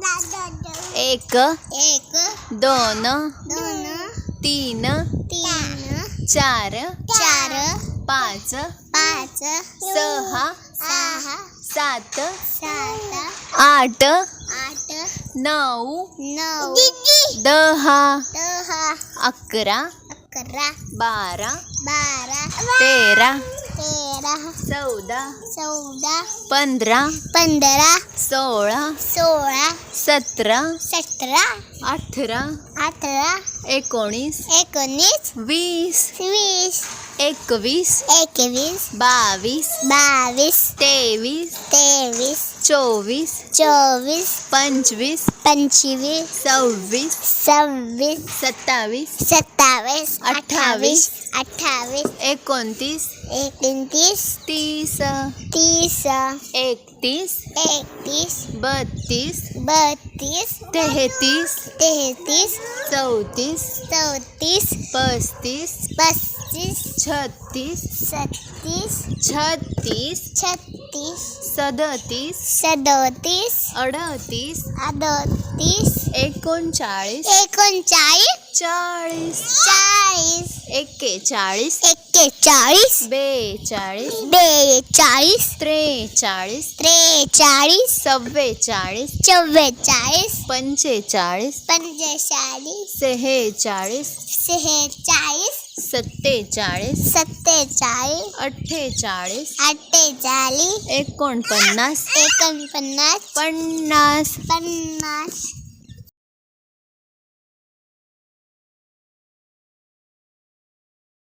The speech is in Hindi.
एक एक दोन दोन तीन तीन चार चार पाच पाच सहा सहा सात सात आठ आठ नऊ नऊ दहा दहा अकरा अकरा बारा बारा तेरा तेरा चौदा. चौदा. पंधरा. पंधरा. सोळा. सोळा. सतरा. सतरा. अठरा. अठरा. एकोणीस. एकोणीस. वीस. वीस. एकवीस. एकवीस. बावीस. बावीस. तेवीस. तेवीस. चोवीस चौबीस पंचवीस पंचवीस सव्वीस सव्वीस सत्तावीस सत्तावीस अठ्ठावीस, अठ्ठावीस एकोणतीस एकोणतीस तीस तीस एकतीस एकतीस बत्तीस बत्तीस तेहतीस तेहतीस चौतीस चौतीस पस्तीस पस्तीस छत्तीस छत्तीस छत्तीस छत्तीस सदतीस सदोतीस अडतीस अडोतीस एकोणचाळीस एकोणचाळीस चाळीस चाळीस एक्केचाळीस एक्केचाळीस बेचाळीस बेचाळीस त्रेचाळीस त्रेचाळीस चव्वेचाळीस चव्वेचाळीस पंचेचाळीस पंचेचाळीस सेहेचाळीस सेहेचाळीस सत्तेचाळीस सत्तेचाळीस अठ्ठेचाळीस. अठ्ठेचाळीस. एकोणपन्नास. एकोणपन्नास. पन्नास. पन्नास.